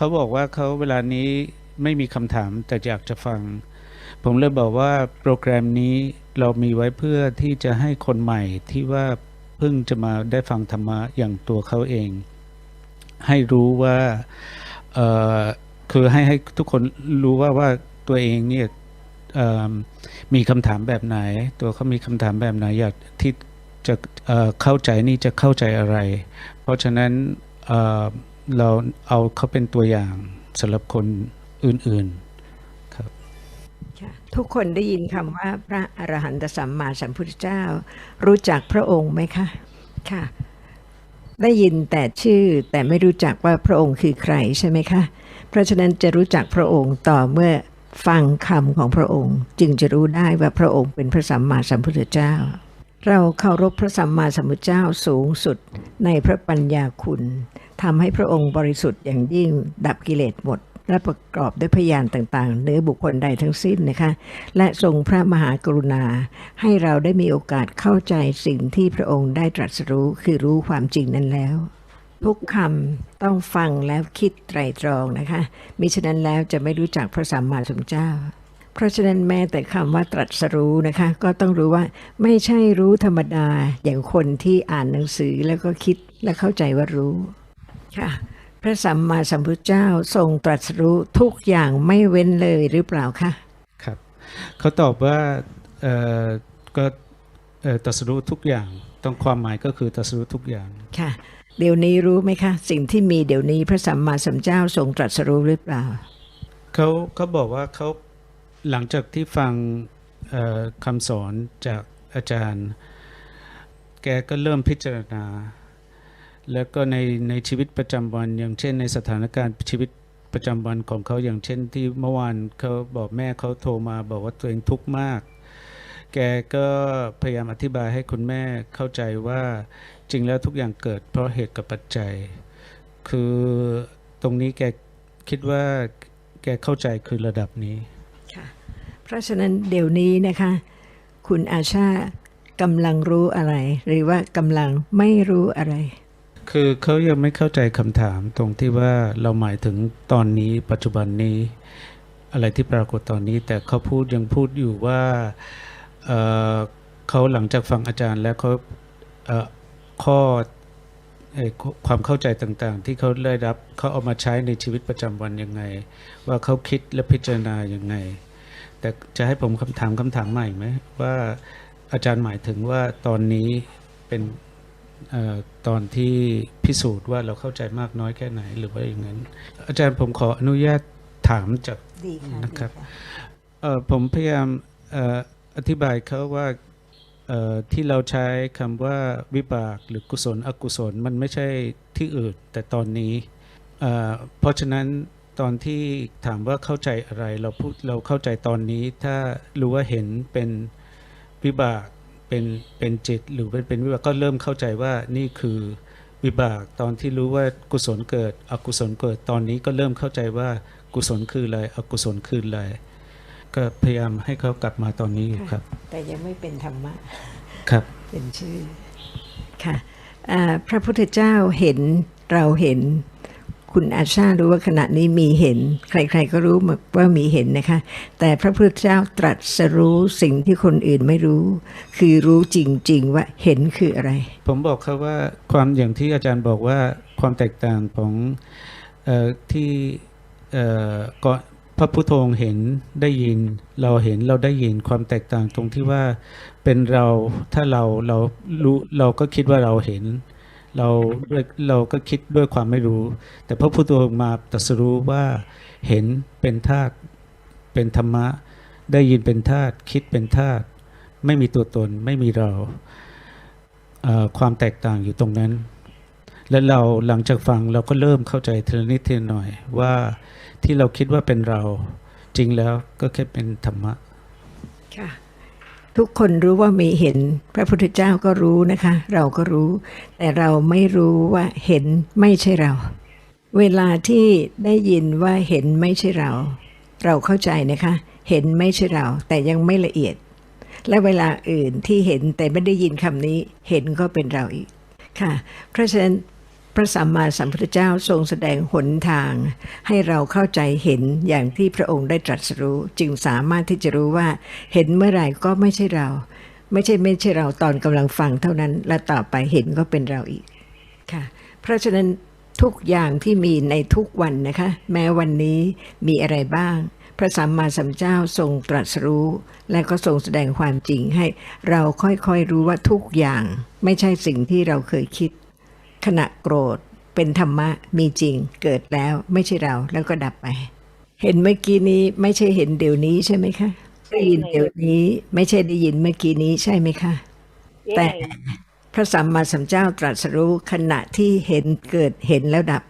เขาบอกว่าเขาเวลานี้ไม่มีคำถามแต่อยากจะฟัง ผมเลยบอกว่าโปรแกรมนี้เรามีไว้เพื่อที่จะให้คนใหม่ที่ว่าเพิ่งจะมาได้ฟังธรรมะอย่างตัวเขาเอง ให้รู้ว่าคือให้ให้ทุกคนรู้ว่าว่าตัวเองเนี่ยมีคำถามแบบไหน ตัวเขามีคำถามแบบไหนอยากที่จะเเข้าใจนี่จะเข้าใจอะไร เพราะฉะนั้น เราเอาเขาเป็นตัวอย่างสำหรับคนอื่นๆครับทุกคนได้ยินคำว่าพระอรหันตสัมมาสัมพุทธเจ้า รู้จักพระองค์ไหมคะค่ะ ได้ยินแต่ชื่อแต่ไม่รู้จักว่าพระองค์คือใครใช่ไหมคะ เพราะฉะนั้นจะรู้จักพระองค์ต่อเมื่อฟังคำของพระองค์ จึงจะรู้ได้ว่าพระองค์เป็นพระสัมมาสัมพุทธเจ้า เราเคารพพระสัมมาสัมพุทธเจ้าสูงสุดในพระปัญญาคุณทำให้พระองค์บริสุทธิ์อย่างยิ่งดับกิเลสหมด และประกอบด้วยพยานต่างๆ เนือบุคคลใดทั้งสิ้นนะคะ และทรงพระมหากรุณา ให้เราได้มีโอกาสเข้าใจสิ่งที่พระองค์ได้ตรัสรู้คือรู้ความจริงนั้นแล้ว ทุกคำต้องฟังแล้วคิดไตรตรองนะคะมิฉะนั้นแล้วจะไม่รู้จักพระสัมมาสัมพุทธเจ้า เพราะฉะนั้นแม้แต่คำว่าตรัสรู้นะคะ ก็ต้องรู้ว่าไม่ใช่รู้ธรรมดาอย่างคนที่อ่านหนังสือแล้วก็คิดและเข้าใจว่ารู้ค่ะพระสัมมาสัมพุทธเจ้าทรงตรัสรู้ทุกอย่างไม่เว้นเลยหรือเปล่าคะครับเขาตอบว่าเอ่อก็เอ่อตรัสรู้ทุกอย่างต้องความหมายก็คือตรัสรู้ทุกอย่างค่ะเดี๋ยวนี้รู้ไหมคะ สิ่งที่มีเดี๋ยวนี้พระสัมมาสัมพุทธเจ้าทรงตรัสรู้หรือเปล่าเขาเขาบอกว่าเขา หลังจากที่ฟังคำสอนจากอาจารย์ แกก็เริ่มพิจารณา แล้วก็ในในชีวิตประจำวัน อย่างเช่นในสถานการณ์ชีวิตประจำวันของเขาอย่างเช่นที่เมื่อวานเขาบอกแม่เขาโทรมาบอกว่าตัวเองทุกข์มาก แกก็พยายามอธิบายให้คุณแม่เข้าใจว่าจริงแล้วทุกอย่างเกิดเพราะเหตุกับปัจจัย คือตรงนี้แกคิดว่าแกเข้าใจคือระดับนี้ ราะฉะนั้นเดี๋ยวนี้นะคะ คุณอาชากำลังรู้อะไร หรือว่ากำลังไม่รู้อะไร คือเขายังไม่เข้าใจคำถามตรงที่ว่าเราหมายถึงตอนนี้ปัจจุบันนี้ อะไรที่ปรากฏตอนนี้ แต่เขาพูดยังพูดอยู่ว่าเเขาหลังจากฟังอาจารย์แล้วเขาเอข้อเอ่อความเข้าใจต่างๆ ที่เขาได้รับเขาเอามาใช้ในชีวิตประจำวันยังไง ว่าเขาคิดและพิจารณายังไง แต่จะให้ผมคำถามคำถามใหม่ไหมว่าอาจารย์หมายถึงว่าตอนนี้เป็นเอ่อตอนที่พิสูจน์ว่าเราเข้าใจมากน้อยแค่ไหนหรือว่าอย่างนั้น อาจารย์ผมขออนุญาตถามจากดีค่ะนะครับเอ่อผมพยายามเอ่ออธิบายเขาว่าเอ่อที่เราใช้คำว่าวิบากหรือกุศลอกุศลมันไม่ใช่ที่อื่นแต่ตอนนี้เอ่อเพราะฉะนั้น ตอนที่ถามว่าเข้าใจอะไรเราพูดเราเข้าใจตอนนี้ ถ้ารู้ว่าเห็นเป็นวิบากเป็นเป็นจิตหรือเป็นเป็นวิบากก็เริ่มเข้าใจว่านี่คือวิบากตอนที่รู้ว่ากุศลเกิด อกุศลเกิดตอนนี้ก็เริ่มเข้าใจว่ากุศลคืออะไรอกุศลคืออะไรก็พยายามให้เขากลับมาตอนนี้อยู่ครับ แต่ยังไม่เป็นธรรมะครับเป็นชื่อค่ะอ่าพระพุทธเจ้าเห็นเราเห็น คุณอาชารู้ว่าขณะนี้มีเห็น ใครๆก็รู้ว่ามีเห็นนะคะ แต่พระพุทธเจ้าตรัสรู้สิ่งที่คนอื่นไม่รู้ คือรู้จริง ๆ ว่าเห็นคืออะไร ผมบอกเขาว่าความอย่างที่อาจารย์บอกว่าความแตกต่างของออที่ก่อนพระพุทโธเห็นได้ยิน เราเห็นเราได้ยินความแตกต่างตรงที่ว่าเป็นเราถ้าเราเรารู้เราก็คิดว่าเราเห็น เราเราก็คิดด้วยความไม่รู้ แต่พระพุทโธมาตรัสรู้ว่าเห็นเป็นธาตุเป็นธรรมะ ได้ยินเป็นธาตุคิดเป็นธาตุไม่มีตัวตนไม่มีเราเความแตกต่างอยู่ตรงนั้น และเราหลังจากฟังเราก็เริ่มเข้าใจทีละนิดทีละหน่อยว่าที่เราคิดว่าเป็นเราจริงแล้วก็แค่เป็นธรรมะค่ะ ทุกคนรู้ว่ามีเห็น พระพุทธเจ้าก็รู้นะคะ เราก็รู้ แต่เราไม่รู้ว่าเห็นไม่ใช่เรา เวลาที่ได้ยินว่าเห็นไม่ใช่เรา เราเข้าใจนะคะ เห็นไม่ใช่เรา แต่ยังไม่ละเอียด และเวลาอื่นที่เห็นแต่ไม่ได้ยินคำนี้ เห็นก็เป็นเราอีกค่ะ เพราะฉะนั้น พระสัมมาสัมพุทธเจ้าทรงแสดงหนทาง ให้เราเข้าใจเห็นอย่างที่พระองค์ได้ตรัสรู้ จึงสามารถที่จะรู้ว่า เห็นเมื่อไหร่ก็ไม่ใช่เรา ไม่ใช่ไม่ใช่เราตอนกำลังฟังเท่านั้นและต่อไปเห็นก็เป็นเราอีกค่ะ เพราะฉะนั้นทุกอย่างที่มีในทุกวันนะคะ แม้วันนี้มีอะไรบ้าง พระสัมมาสัมพุทธเจ้าทรงตรัสรู้ และก็ทรงแสดงความจริงให้ เราค่อยๆรู้ว่าทุกอย่างไม่ใช่สิ่งที่เราเคยคิด ขณะโกรธเป็นธรรมะมีจริงเกิดแล้วไม่ใช่เราแล้วก็ดับไป เห็นเมื่อกี้นี้ไม่ใช่เห็นเดี๋ยวนี้ใช่ไหมคะได้ยินเดี๋ยวนี้ไม่ใช่ได้ยินเมื่อกี้นี้ใช่ไหมคะ แต่พระสัมมาสัมพุทธเจ้าตรัสรู้ขณะที่เห็นเกิดเห็นแล้วดับ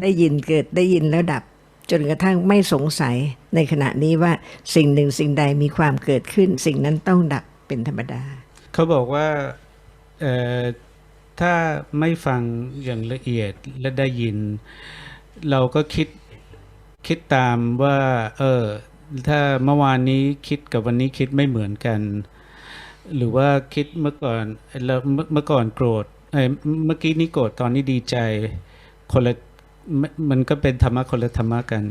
ได้ยินเกิดได้ยินแล้วดับ จนกระทั่งไม่สงสัยในขณะนี้ว่าสิ่งหนึ่งสิ่งใดมีความเกิดขึ้น สิ่งนั้นต้องดับเป็นธรรมดา เขาบอกว่าเอ่อ ถ้าไม่ฟังอย่างละเอียดและได้ยิน เราก็คิดคิดตามว่า เออ ถ้าเมื่อวานนี้คิดกับวันนี้คิดไม่เหมือนกัน หรือว่าคิดเมื่อก่อนเราเมื่อก่อนโกรธเอ้เมื่อกี้นี้โกรธตอนนี้ดีใจคนละมันมันก็เป็นธรรมะคนละธรรมะกัน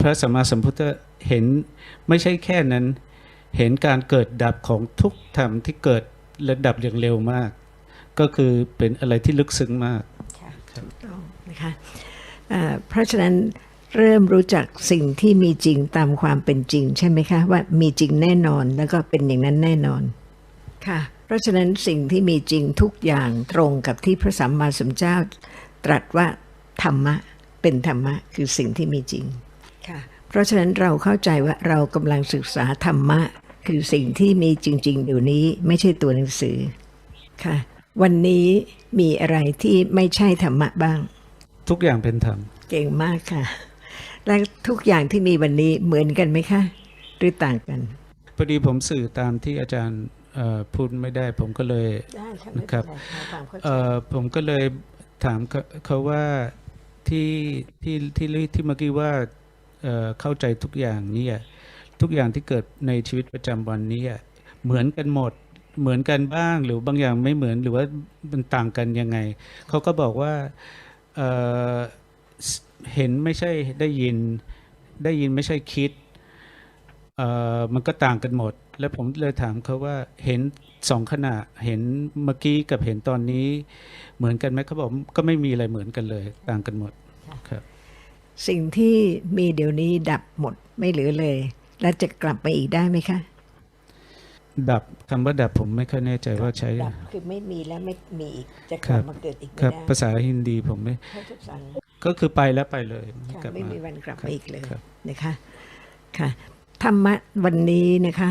พระสัมมาสัมพุทธเห็นไม่ใช่แค่นั้น เห็นการเกิดดับของทุกธรรมที่เกิดและดับอย่างเร็วมาก ก็คือเป็นอะไรที่ลึกซึ้งมากค่ะถูกต้องนะคะอ่าเพราะฉะนั้นเริ่มรู้จักสิ่งที่มีจริงตามความเป็นจริง ใช่ไหมคะ ว่ามีจริงแน่นอนแล้วก็เป็นอย่างนั้นแน่นอนค่ะ เพราะฉะนั้นสิ่งที่มีจริงทุกอย่างตรงกับที่พระสัมมาสัมพุทธเจ้า ตรัสว่าธรรมะเป็นธรรมะคือสิ่งที่มีจริงค่ะ เพราะฉะนั้นเราเข้าใจว่าเรากำลังศึกษาธรรมะ คือสิ่งที่มีจริง ๆ อยู่นี้ไม่ใช่ตัวหนังสือค่ะ วันนี้มีอะไรที่ไม่ใช่ธรรมะบ้าง ทุกอย่างเป็นธรรม เก่งมากค่ะ และทุกอย่างที่มีวันนี้เหมือนกันไหมคะ หรือต่างกันพอดีผมสื่อตามที่อาจารย์เอ่อพูดไม่ได้ผมก็เลยได้ค่ะไม่เป็นไรครับเอ่อผมก็เลยถามเขาเขาว่าที่ที่ที่ที่เมื่อกี้ว่าเอ่อเข้าใจทุกอย่างเนี่ยทุกอย่างที่เกิดในชีวิตประจำวันนี้อะเหมือนกันหมด เหมือนกันบ้าง หรือบางอย่างไม่เหมือนหรือว่ามันต่างกันยังไงเขาก็บอกว่าเอ่อเห็นไม่ใช่ได้ยิน ได้ยินไม่ใช่คิดเอ่อมันก็ต่างกันหมด แล้วผมเลยถามเขาว่าเห็นสองขณะเห็นเมื่อกี้กับเห็นตอนนี้เหมือนกันไหมเขาบอกก็ไม่มีอะไรเหมือนกันเลย ต่างกันหมดครับ สิ่งที่มีเดี๋ยวนี้ดับหมดไม่เหลือเลย แล้วจะกลับมาอีกได้ไหมคะ ดับคำว่าดับผมไม่ค่อยแน่ใจว่าใช้ ดับคือไม่มีแล้วไม่มีอีกจะกครัลับบมาเกิดอีกคไม่รับได้ภาษาฮินดีผมไม่เพราะทุกสังก็คือไปแล้วไปเลยค่ะกลับไม่มามีวันกลับครัมาบอีกเลยครับ นะคะค่ะธรรมะวันนี้นะคะ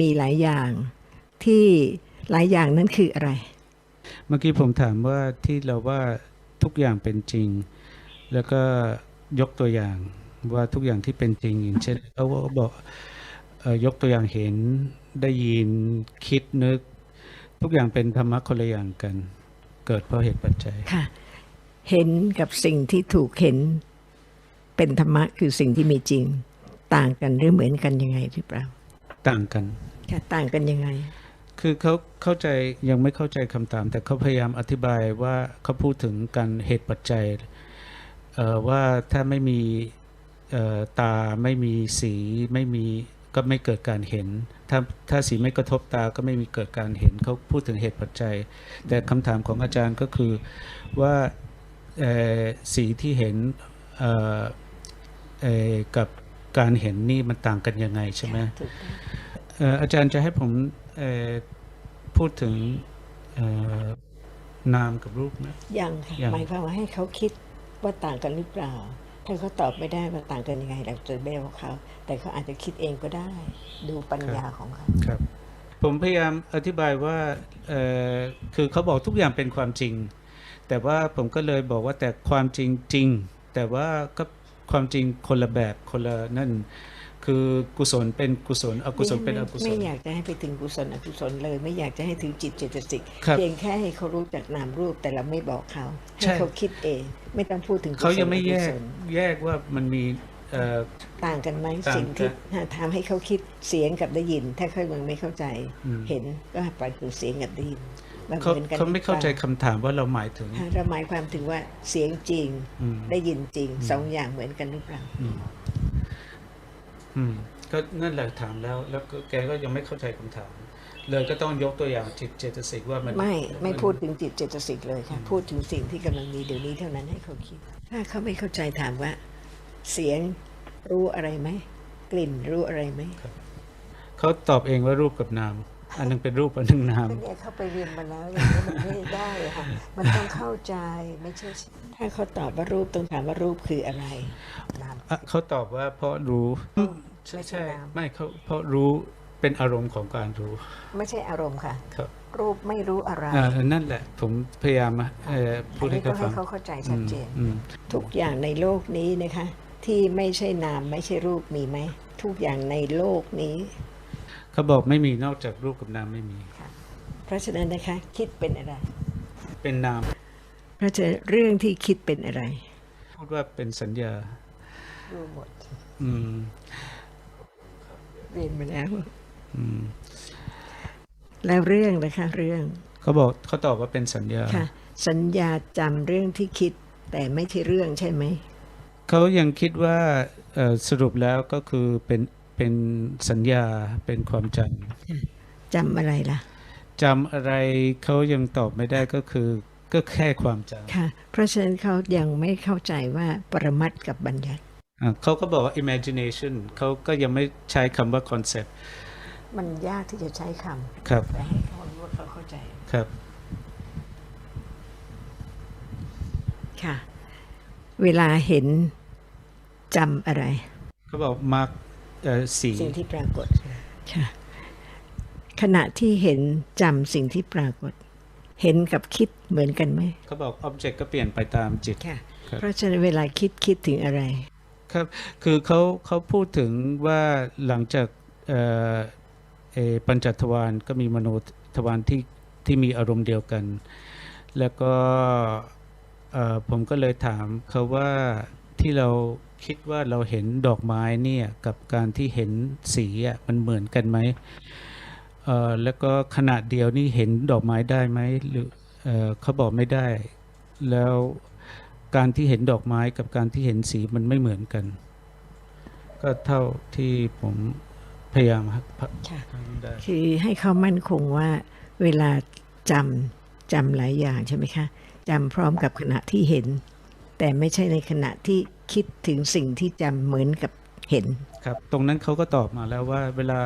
มีหลายอย่างที่หลายอย่างนั้นคืออะไร เมื่อกี้ผมถามว่าที่เราว่าทุกอย่างเป็นจริง แล้วก็ยกตัวอย่างว่าทุกอย่างที่เป็นจริงอย่างเช่นเขาบอกเอ่อยกตัวอย่างเห็น ได้ยินคิดนึก ทุกอย่างเป็นธรรมะคนละอย่างกัน เกิดเพราะเหตุปัจจัยค่ะ เห็นกับสิ่งที่ถูกเห็นเป็นธรรมะคือสิ่งที่มีจริง ต่างกันหรือเหมือนกันยังไงหรือเปล่า ต่างกันค่ะต่างกันยังไง คือเขาเข้าใจยังไม่เข้าใจคำตาม แต่เขาพยายามอธิบายว่าเขาพูดถึงการเหตุปัจจัยเอ่อว่าถ้าไม่มีเอ่อตาไม่มีสีไม่มี ก็ไม่เกิดการเห็น ถ้าถ้าสีไม่กระทบตาก็ไม่มีเกิดการเห็นเขาพูดถึงเหตุปัจจัย แต่คำถามของอาจารย์ก็คือว่าเอ่อสีที่เห็นเอ่อเอ่อกับการเห็นนี่มันต่างกันยังไงใช่ไหมถูกต้องเอ่ออาจารย์จะให้ผมเอ่อพูดถึงเอ่อนามกับรูปนะยังค่ะยังหมายความว่าให้เขาคิดว่าต่างกันหรือเปล่า ถ้าเขาตอบไม่ได้มันต่างกันยังไงเราจะไม่บอกเขา แต่เขาอาจจะคิดเองก็ได้ ดูปัญญาของเขาครับ ผมพยายามอธิบายว่าคือเขาบอกทุกอย่างเป็นความจริง แต่ว่าผมก็เลยบอกว่าแต่ความจริงจริง แต่ว่าก็ความจริงคนละแบบคนละนั่น คือกุศลเป็นกุศลอกุศลเป็นอกุศไม่ลอยากจะให้ไปถึงกุศลอกุศลเลย ไม่อยากจะให้ถึงจิตเจตสิกครับเพียงแค่ให้เขารู้จักนามรูปแต่เราไม่บอกเขาใช่ให้เขาคิดเอง ไม่ต้องพูดถึงกุศลเขายังไม่แยอกกุศลแยกว่ามันมีเอ่อต่างกันไหมต่างสิ่งที่กันทำให้เขาคิดเสียงกับได้ยิน ถ้าเขายังไม่เข้าใจอืมเห็นก็ปล่อยคือเสียงกับได้ยินว่าเขาเหมือนกันเขาไม่เข้าใจหรือปล่คำถามว่าเราหมายถึงฮะเราหมายความถึงว่าเสียงจริงอืมได้ยินจริงสองอย่างเหมือนกันหรือเปล่า อืมอืม ก็นั่นแหละถามแล้ว แล้วก็แกก็ยังไม่เข้าใจคำถาม เลยก็ต้องยกตัวอย่างจิตเจตสิกว่ามันไม่ไม่นพูดถึงจิตเจตสิกเลยค่ะ พูดถึงสิ่งที่กำลังมีเดี๋ยวนี้เท่านั้นให้เขาคิด ถ้าเขาไม่เข้าใจถามว่า เสียงรู้อะไรไหมกลิ่นรู้อะไรไหมเขาตอบเองว่ารูปกับนาม อันหนึงเป็นรูปอันหนึงนามเป็นไงเขาไปเรียนมาแล้วอย่างนี้มันไม่ได้อะค่ะมันต้องเข้าใจไม่ใช่ถ้าเขาตอบว่ารูปต้องถามว่ารูปคืออะไรนามอะเขาตอบว่าเพราะรู้ใช่ไม่ใช่ใช่นามไม่เขาเพราะรู้เป็นอารมณ์ของการรู้ ไม่ใช่อารมณ์ค่ะครับรูปไม่รู้อะไรอ่านั่นแหละ ผมพยายามเอ่อพูอัดนให้นี้ก็เขาให้ฟังเขาเข้าใจชัดเจนอืมทุกอย่างในโลกนี้นะคะ ที่ไม่ใช่นามไม่ใช่รูปมีไหมทุกอย่างในโลกนี้ เขาบอกไม่มีนอกจากรูปกับนามไม่มี เพราะฉะนั้นนะคะ คิดเป็นอะไร เป็นนาม เพราะฉะนั้นเรื่องที่คิดเป็นอะไร พูดว่าเป็นสัญญารู้หมดอืมเรียนมาแล้วอืมแล้วเรื่องนะคะ เรื่อง เขาบอกเขาตอบว่าเป็นสัญญาค่ะ สัญญาจำเรื่องที่คิด แต่ไม่ใช่เรื่องใช่ไหมเขายังคิดว่าเอ่อสรุปแล้วก็คือเป็น เป็นสัญญาเป็นความจจำอะไรล่ะำจำอะไรเขายังตอบไม่ได้ก็คือก็แค่ความจค่ะ เพราะฉะนั้นเขายังไม่เข้าใจว่าปรมัตถ์กับบัญญัติำอะเขาก็บอกว่า imagination เขาก็ยังไม่ใช้คำว่า concept มันยากที่จะใช้คำครับแต่ให้เขารู้ว่าเขาเข้าใจครับ ค่ะ เวลาเห็นจำอะไร เขาบอก mark เอ่อ สีสิ่งที่ปรากฏค่ะขณะที่เห็นจำสิ่งที่ปรากฏ เห็นกับคิดเหมือนกันไหมเขาบอก object ก็เปลี่ยนไปตามจิตค่ะครับเพราะฉะนั้นเวลาคิดคิดถึงอะไร ครับ คือเขาเขาพูดถึงว่าหลังจากเอ่อเอ่อปัญจทวารก็มีมโนทวารที่ที่มีอารมณ์เดียวกัน แล้วก็เอ่อผมก็เลยถามเขาว่าที่เรา คิดว่าเราเห็นดอกไม้เนี่ยกับการที่เห็นสีอะมันเหมือนกันไหมเอ่อแล้วก็ขนาดเดียวนี่เห็นดอกไม้ได้ไหมหรือเอ่อเขาบอกไม่ได้ แล้วการที่เห็นดอกไม้กับการที่เห็นสีมันไม่เหมือนกัน ก็เท่าที่ผมพยายามครับค่ะทำได้คือให้เขามั่นคงว่าเวลาจำจำหลายอย่างใช่ไหมคะจำพร้อมกับขณะที่เห็น แต่ไม่ใช่ในขณะที่ คิดถึงสิ่งที่จำเหมือนกับเห็นครับ ตรงนั้นเขาก็ตอบมาแล้วว่าเวลา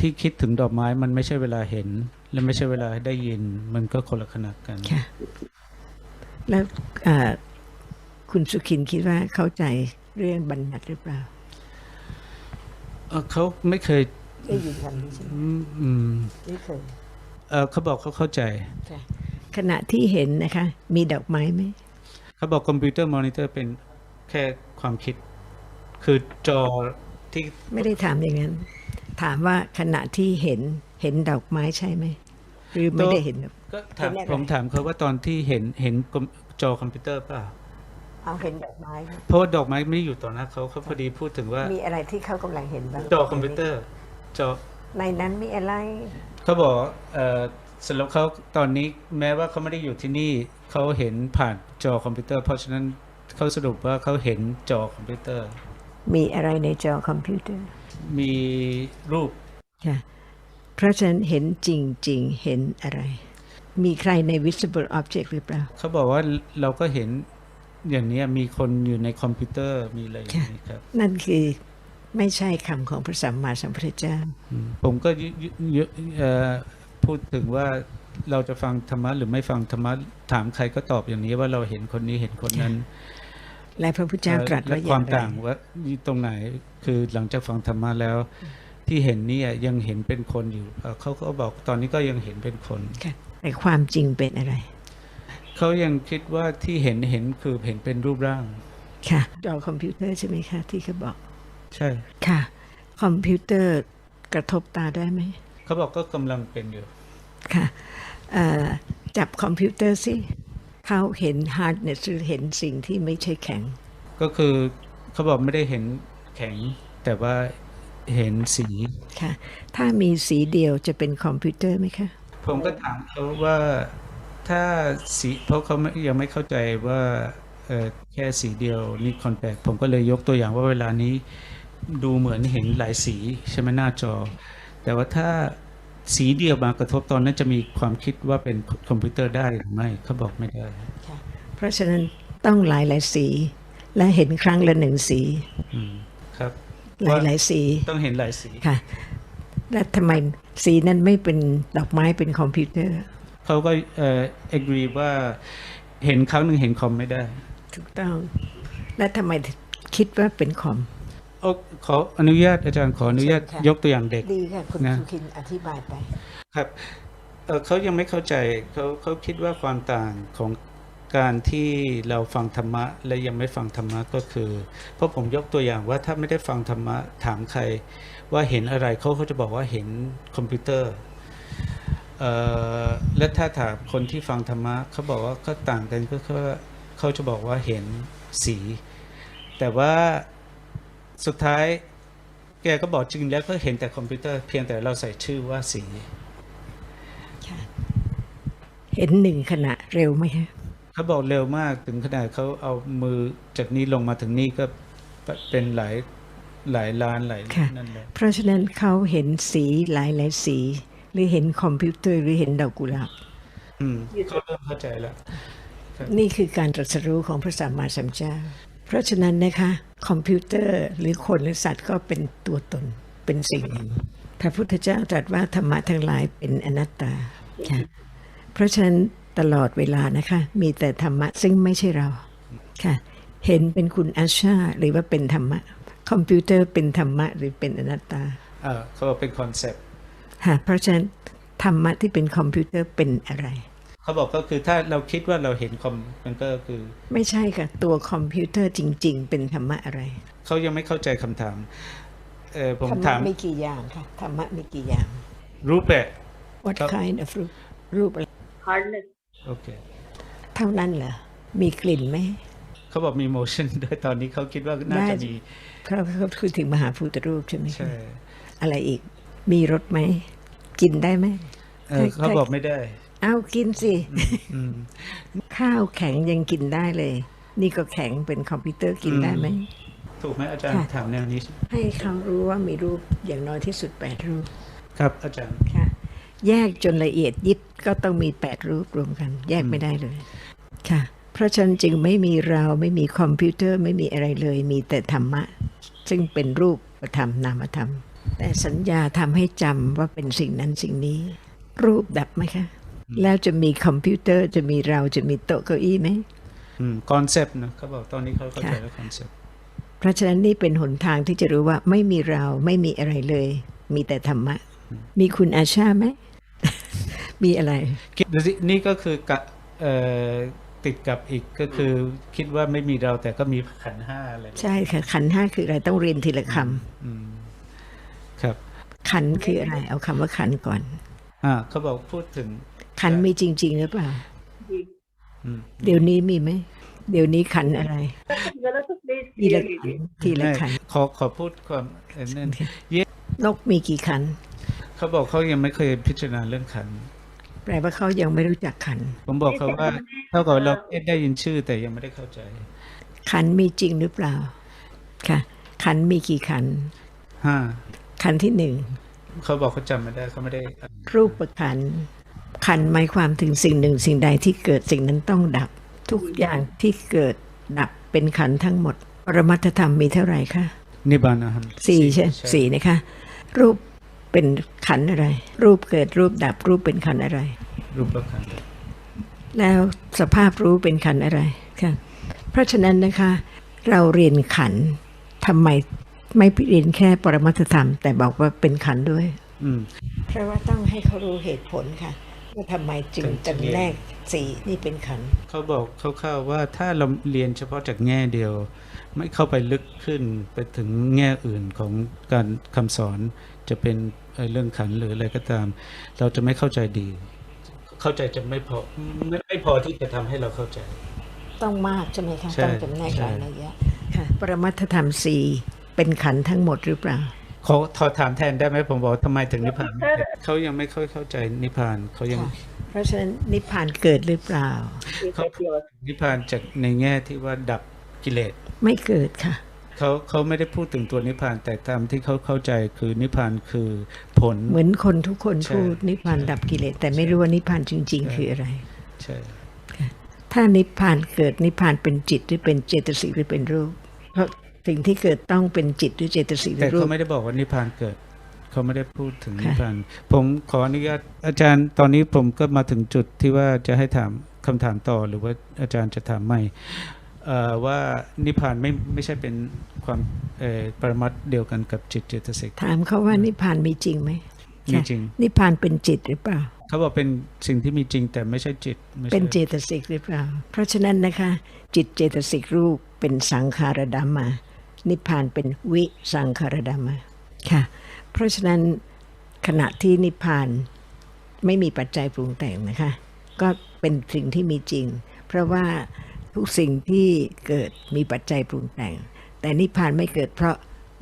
ที่คิดถึงดอกไม้มันไม่ใช่เวลาเห็น และไม่ใช่เวลาได้ยินมันก็คนละขนาดกันค่ะแล้วอ่าคุณสุขินคิดว่าเข้าใจเรื่องบัญญัติหรือเปล่าเอ่อเขาไม่เคยได้ยินคำนี้ใช่ไหมอืมอืมไม่เคยเอ่อเขาบอกเขาเข้าใจค่ะขณะที่เห็นนะคะ มีดอกไม้ไหม เขาบอกคอมพิวเตอร์มอนิเตอร์เป็น แค่ความคิด คือจอที่ไม่ได้ถามอย่างนั้น ถามว่าขณะที่เห็นเห็นดอกไม้ใช่ไหมหรือไม่ได้เห็นดอกก็ถามเห็นอะไรผมถามเขาว่าตอนที่เห็นเห็นคอมจอคอมพิวเตอร์เปล่าเอาเห็นดอกไม้ไหมเพราะว่าดอกไม้ไม่ได้อยู่ต่อหน้าเขาเขาพอดีพูดถึงว่า มีอะไรที่เขากำลังเห็นบ้างจอคอมพิวเตอร์ จอในนั้นมีอะไร เขาบอกเอ่อสำหรับเขาตอนนี้แม้ว่าเขาไม่ได้อยู่ที่นี่เขาเห็นผ่านจอคอมพิวเตอร์ เพราะฉะนั้น เขาสรุปว่าเขาเห็นจอคอมพิวเตอร์ มีอะไรในจอคอมพิวเตอร์ มีรูปค่ะเพราะฉะนั้นเห็นจริง ๆ เห็นอะไร มีใครใน visible object หรือเปล่า เขาบอกว่าเราก็เห็นอย่างเนี้ยมีคนอยู่ในคอมพิวเตอร์มีอะไรอย่างนี้ครับ นั่นคือไม่ใช่คำของพระสัมมาสัมพุทธเจ้าอืมผมก็ยยยเอ่อพูดถึงว่าเราจะฟังธรรมะหรือไม่ฟังธรรมะถามใครก็ตอบอย่างนี้ว่าเราเห็นคนนี้เห็นคนนั้น และพระพุทธเจ้าตรัสและว่าอควาย่ามงไรต่างว่าอยู่ตรงไหนคือหลังจากฟังธรรมะแล้ว ที่เห็นเนี่ยยังเห็นเป็นคนอยู่เอ่อเขาก็บอกตอนนี้ก็ยังเห็นเป็นคนค่ะแต่ความจริงเป็นอะไรเขายังคิดว่าที่เห็นเห็นคือเห็นเป็นรูปร่าง ค่ะจอคอมพิวเตอร์ใช่ไหมคะที่เขาบอก ใช่ค่ะ คอมพิวเตอร์กระทบตาได้ไหมเขาบอกก็กำลังเป็นอยู่ค่ะเอ่อจับคอมพิวเตอร์สิ เขาเห็นฮาร์ดเนสหรือเห็นสิ่งที่ไม่ใช่แข็ง ก็คือเขาบอกไม่ได้เห็นแข็ง แต่ว่าเห็นสีค่ะ ถ้ามีสีเดียวจะเป็นคอมพิวเตอร์ไหมคะ ผมก็ถามเขาว่าถ้าสีเพราะเขาไม่ยังไม่เข้าใจว่าเออแค่สีเดียวนี่คอนแทคผมก็เลยยกตัวอย่างว่าเวลานี้ดูเหมือนเห็นหลายสีใช่ไหมหน้าจอ แต่ว่าถ้า สีเดียวมากระทบตอนนั้นจะมีความคิดว่าเป็นคอมพิวเตอร์ได้หรือไม่เขาบอกไม่ได้ค่ะเพราะฉะนั้นต้องหลายหลายๆสี และเห็นครั้งละหนึ่งสีอืมครับหลายหลายๆสีต้องเห็นหลายสีค่ะ และทำไมสีนั้นไม่เป็นดอกไม้เป็นคอมพิวเตอร์เขาก็เอ่อ agree ว่าเห็นครั้งหนึ่งเห็นคอมไม่ได้ ถูกต้อง และทำไมคิดว่าเป็นคอม โอ้ขออนุญาตอาจารย์ขออนุญาตเชิญค่ะ ยกตัวอย่างเด็ก ดีค่ะ คุณนะ สุขินอธิบายไป ครับเอ่อเขายังไม่เข้าใจเขาเขาคิดว่าความต่างของการที่เราฟังธรรมะ และยังไม่ฟังธรรมะก็คือ เพราะผมยกตัวอย่างว่าถ้าไม่ได้ฟังธรรมะถามใคร ว่าเห็นอะไรเขาเขาจะบอกว่าเห็นคอมพิวเตอร์เอ่อและถ้าถามคนที่ฟังธรรมะเขาบอกว่าก็ต่างกันก็คือว่าเขาจะบอกว่าเห็นสี แต่ว่า สุดท้ายแกก็บอกจริงแล้วก็เห็นแต่คอมพิวเตอร์เพียงแต่เราใส่ชื่อว่าสี เห็นหนึ่งขณะเร็วไหมฮะเขาบอกเร็วมากถึงขนาดเขาเอามือจากนี้ลงมาถึงนี่ก็เป็นหลายหลายล้านหลายค่ะนั่นเลยเพราะฉะนั้นเขาเห็นสีหลายหลายๆสี หรือเห็นคอมพิวเตอร์หรือเห็นดอกกุหลาบอืมเขาเริ่มเข้าใจแล้ว นี่คือการตรัสรู้ของพระสัมมาสัมพุทธเจ้า เพราะฉะนั้นนะคะ คอมพิวเตอร์หรือคนหรือสัตว์ก็เป็นตัวตนเป็นสิ่งหนึ่งพระพุทธเจ้าตรัสว่าธรรมะทั้งหลายเป็นอนัตตาค่ะเพราะฉะนั้นตลอดเวลานะคะ มีแต่ธรรมะซึ่งไม่ใช่เราค่ะ เห็นเป็นคุณอาชาหรือว่าเป็นธรรมะ คอมพิวเตอร์เป็นธรรมะหรือเป็นอนัตตาเออเขาบอกเป็นคอนเซปต์ค่ะเพราะฉะนั้นธรรมะที่เป็นคอมพิวเตอร์เป็นอะไร เขาบอกก็คือถ้าเราคิดว่าเราเห็นคอมพิวเตอร์คือ ไม่ใช่ค่ะ ตัวคอมพิวเตอร์จริง ๆ เป็นธรรมะอะไรเขายังไม่เข้าใจคำถามเออผมธรรถามมะมีกี่อย่างค่ะธรรมะมีกี่อย่าง รูปแบบ What ครับ kind of รูปรูปอะไร hardness โอเคเท่านั้นเหรอมีกลิ่นไหมเขาบอกมี motion ด้วยตอนนี้เขาคิดว่าน่าได้จะมีเขาเขาคือถึงมหาภูตรูปใช่ไหมคะใช่อะไรอีกมีรสไหมกินได้ไหมเออเขาบอกไม่ได้ เอากินสิอืมข้าวแข็งยังกินได้เลย นี่ก็แข็งเป็นคอมพิวเตอร์กินได้ไหมถูกไหมอาจารย์ค่ะถามแนวนี้ ให้เขารู้ว่ามีรูปอย่างน้อยที่สุดแปดรูป ครับอาจารย์ค่ะ แยกจนละเอียดยิบก็ต้องมีแปดรูปรวมกัน แยกไม่ได้เลย ค่ะ เพราะฉะนันจึงไม่มีเราไม่มีคอมพิวเตอร์ไม่มีอะไรเลย มีแต่ธรรมะ ซึ่งเป็นรูปธรรมนามธรรม แต่สัญญาทำให้จำว่าเป็นสิ่งนั้นสิ่งนี้ รูปดับไหมคะ แล้วจะมีคอมพิวเตอร์จะมีเราจะมีโต๊ะเก้าอี้ไหมอืมคอนเซปต์นะเขาบอกตอนนี้เขาเข้าใจค่ะแล้วคอนเซปต์เพราะฉะนั้นนี่เป็นหนทางที่จะรู้ว่าไม่มีเราไม่มีอะไรเลย มีแต่ธรรมะ มีคุณอาชาไหม มีอะไรคิดดูสินี่ก็คือกะเอ่อติดกับอีกก็คือคิดว่าไม่มีเราแต่ก็มีขันธ์ห้าอะไรใช่ค่ะขันธ์ห้าคืออะไรต้องเรียนทีละคอืมครับำขันธ์คืออะไร เอาคำว่าขันธ์ก่อนอ่าเขาบอกพูดถึง ขันธ์มีจริง ๆ หรือเปล่าอืมเดี๋ยวนี้มีไหม เดี๋ยวนี้ขันธ์อะไร Zara to please ทีละ clearly ขันธ์ทีละขันธ์ขอขอพูดก่อนเอ่อนั่นนกมีกี่ขันธ์เขาบอกเขายังไม่เคยพิจารณาเรื่องขันธ์แปลว่าเขายังไม่รู้จักขันธ์ผมบอกเขาว่า เท่ากับเราได้ยินชื่อแต่ยังไม่ได้เข้าใจ ขันธ์มีจริงหรือเปล่า ค่ะ ขันธ์มีกี่ขันธ์ห้าขันธ์ที่หนึ่ง เขาบอกเขาจำไม่ได้เขาไม่ได้อ่านรูปประขันธ์ ขันธ์หมายความถึงสิ่งหนึ่งสิ่งใดที่เกิดสิ่งนั้นต้องดับ ทุกอย่างที่เกิดดับเป็นขันธ์ทั้งหมด ปรมัตถธรรมมีเท่าไหร่คะนิบานาหันสี่ใช่สี่นะคะ รูปเป็นขันธ์อะไร รูปเกิดรูปดับรูปเป็นขันธ์อะไร รูปประขันธ์แล้วสภาพรู้เป็นขันธ์อะไรค่ะเพราะฉะนั้นนะคะ เราเรียนขันธ์ทำไมไม่เรียนแค่ปรมัตถธรรม แต่บอกว่าเป็นขันธ์ด้วย อืมเพราะว่าต้องให้เขารู้เหตุผลค่ะ ว่าทำไมจึงถึงจะเรียนจำแนกสีนี่เป็นขันธ์เขาบอกคร่าวๆว่าถ้าเราเรียนเฉพาะจากแง่เดียว ไม่เข้าไปลึกขึ้นไปถึงแง่อื่นของการคำสอนจะเป็นเอ่อเรื่องขันธ์หรืออะไรก็ตาม เราจะไม่เข้าใจดี เข้าใจจะไม่พอไม่ไม่พอที่จะทำให้เราเข้าใจ ต้องมากใช่ไหมคะใช่ต้องจำแนกหลายใช่ระยะค่ะ ปรมัตถธรรมสี่เป็นขันธ์ทั้งหมดหรือเปล่า ขอขอถามแทนได้ไหมผมบอกทำไมถึงนิพพานไม่เกิดเขายังไม่ค่อยเข้าใจนิพพานเขายัง ค่ะเพราะฉะนั้นนิพพานเกิดหรือเปล่า เขานิพพานจากในแง่ที่ว่าดับกิเลสไม่เกิดค่ะ เขาเขาไม่ได้พูดถึงตัวนิพพานแต่ตามที่เขาเข้าใจคือนิพพานคือผล เหมือนคนทุกคนใช่พูดนิพพานดับกิเลสแต่ไม่รู้ว่านิพพานจริงๆคืออะไร ใช่ถ้านิพพานเกิดนิพพานเป็นจิตหรือเป็นเจตสิกหรือเป็นรูป เพราะ สิ่งที่เกิดต้องเป็นจิตหรือเจตสิกหรืแต่อรูเขาปไม่ได้บอกว่านิพพานเกิด เขาไม่ได้พูดถึงค่ะนิพพานผมขออนุญาตอาจารย์ตอนนี้ผมก็มาถึงจุดที่ว่าจะให้ถามคำถามต่อหรือว่าอาจารย์จะถามใหม่เอ่อว่านิพพานไม่ไม่ใช่เป็นความเอ่อปรมัตถ์เดียวกันกับจิตเจตสิกถามเขาว่านิพพานมีจริงไหมมีจริงนิพพานเป็นจิตหรือเปล่าเขาบอกเป็นสิ่งที่มีจริงแต่ไม่ใช่จิตไม่ใช่เป็นเจตสิกหรือเปล่า เพราะฉะนั้นนะคะ จิตเจตสิกรูปเป็นสังขารดัมมา นิพพานเป็นวิสังขารดัมมาค่ะ เพราะฉะนั้นขณะที่นิพพานไม่มีปัจจัยปรุงแต่งนะคะ ก็เป็นสิ่งที่มีจริง เพราะว่าทุกสิ่งที่เกิดมีปัจจัยปรุงแต่ง แต่นิพพานไม่เกิดเพราะ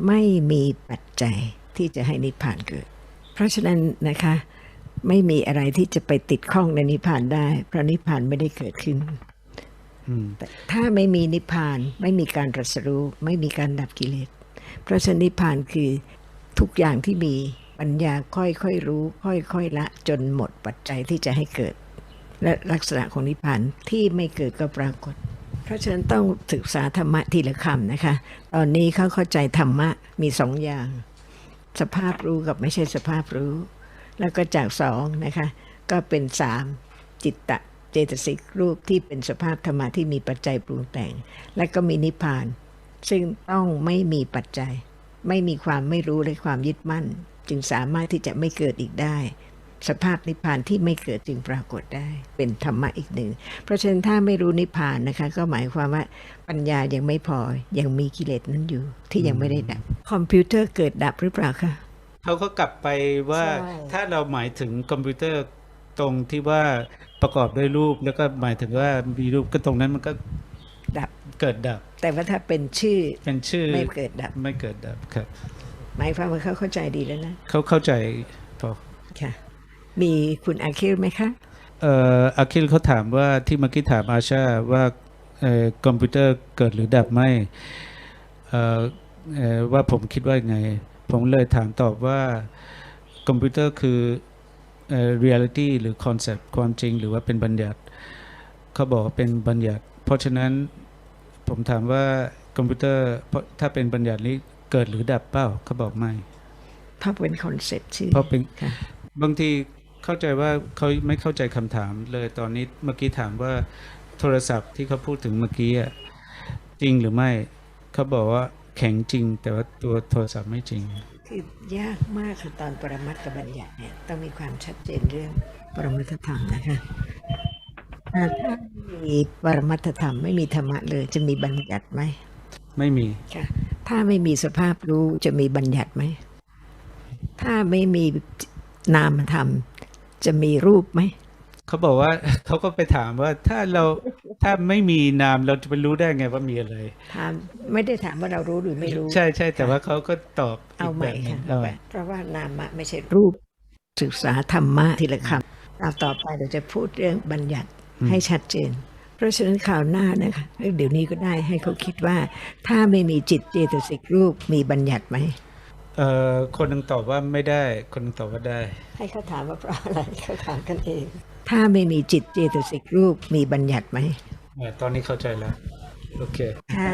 ไม่มีปัจจัยที่จะให้นิพพานเกิด เพราะฉะนั้นนะคะ ไม่มีอะไรที่จะไปติดข้องในนิพพานได้ เพราะนิพพานไม่ได้เกิดขึ้นอืมแต่ ถ้าไม่มีนิพพานไม่มีการรัสรู้ไม่มีการดับกิเลส เพราะฉะนั้นนิพพานคือทุกอย่างที่มีปัญญาค่อยๆรู้ ค่อยๆละจนหมดปัจจัยที่จะให้เกิด และลักษณะของนิพพานที่ไม่เกิดก็ปรากฏ เพราะฉะนั้นต้องศึกษาธรรมะทีละคำนะคะ ตอนนี้เขาเข้าใจธรรมะมีสองอย่าง สภาพรู้กับไม่ใช่สภาพรู้ แล้วก็จากสองนะคะ ก็เป็นสามจิตตะ ตสิกรูปที่เป็นสภาพธรรมะที่มีปัจจัยปรุงแต่ง และก็มีนิพพาน ซึ่งต้องไม่มีปัจจัย ไม่มีความไม่รู้และความยึดมั่น จึงสามารถที่จะไม่เกิดอีกได้ สภาพนิพพานที่ไม่เกิดจึงปรากฏได้ เป็นธรรมะอีกหนึ่ง เพราะฉะนั้นถ้าไม่รู้นิพพานนะคะ ก็หมายความว่าปัญญายังไม่พอยังมีกิเลสนั้นอยู่ ที่ยังไม่ได้ดับ คอมพิวเตอร์เกิดดับหรือเปล่าคะเขาก็กลับไปว่าใช่ถ้าเราหมายถึงคอมพิวเตอร์ตรงที่ว่า ประกอบด้วยรูปแล้วก็หมายถึงว่ามีรูปก็ตรงนั้นมันก็ดับเกิดดับ แต่ว่าถ้าเป็นชื่อเป็นชื่อไม่เกิดดับ ไม่เกิดดับครับหมายความว่าเขาเข้าใจดีแล้วนะเขาเข้าใจพอค่ะ มีคุณอาคิรไหมคะเอ่ออาคิลเขาถามว่าที่เมื่อกี้ถามอาชาว่าเอ่อคอมพิวเตอร์เกิดหรือดับไหมเอ่อเอ่อว่าผมคิดว่ายังไง ผมเลยถามตอบว่าคอมพิวเตอร์คือเอ่อ reality หรือ concept ความจริงหรือว่าเป็นบัญญัติเขาบอกว่าเป็นบัญญัติ เพราะฉะนั้นผมถามว่าคอมพิวเตอร์เพราะถ้าเป็นบัญญัตินี้เกิดหรือดับเปล่าเขาบอกไม่เพราะเป็นคอนเซ็ปต์ชื่อเพราะเป็นค่ะบางทีเข้าใจว่าเขาไม่เข้าใจคำถามเลยตอนนี้เมื่อกี้ถามว่าโทรศัพท์ที่เขาพูดถึงเมื่อกี้อะจริงหรือไม่เขาบอกว่าแข็งจริง แต่ว่าตัวโทรศัพท์ไม่จริง คือยากมากค่ะตอนปรมัตถบัญญัติเนี่ยต้องมีความชัดเจนเรื่องปรมัตถธรรมนะคะแต่ถ้าไม่มีปรมัตถธรรมไม่มีธรรมะเลย จะมีบัญญัติไหมไม่มีค่ะถ้าไม่มีสภาพรู้จะมีบัญญัติไหมถ้าไม่มีนามธรรมจะมีรูปไหม เขาบอกว่าเขาก็ไปถามว่าถ้าเราถ้าไม่มีนามเราจะไปรู้ได้ไงว่ามีอะไรถามไม่ได้ถามว่าเรารู้หรือไม่รู้ ใช่ใช่แต่ว่าเขาก็ตอบเอากใหแบม่บหนึค่ะงเอาเออใหม่เพราะว่านามะไม่ใช่รูปศึกษาธรรมะทีละคำเอาต่อไปเราจะพูดเรื่องบัญญัติให้ชัดเจน เพราะฉะนั้นข่าวหน้านะคะเดี๋ยวนี้ก็ได้ให้เขาคิดว่า ถ้าไม่มีจิตเจตสิกรูปมีบัญญัติไหมเอ่อคนหนึ่งตอบว่าไม่ได้ คนหนึ่งตอบว่าได้ ให้เขาถามว่าเพราะอะไรเขาถามกันเอง ถ้าไม่มีจิตเจตสิกรูปมีบัญญัติไหมเอ่อตอนนี้เข้าใจแล้ว โอเคถ้า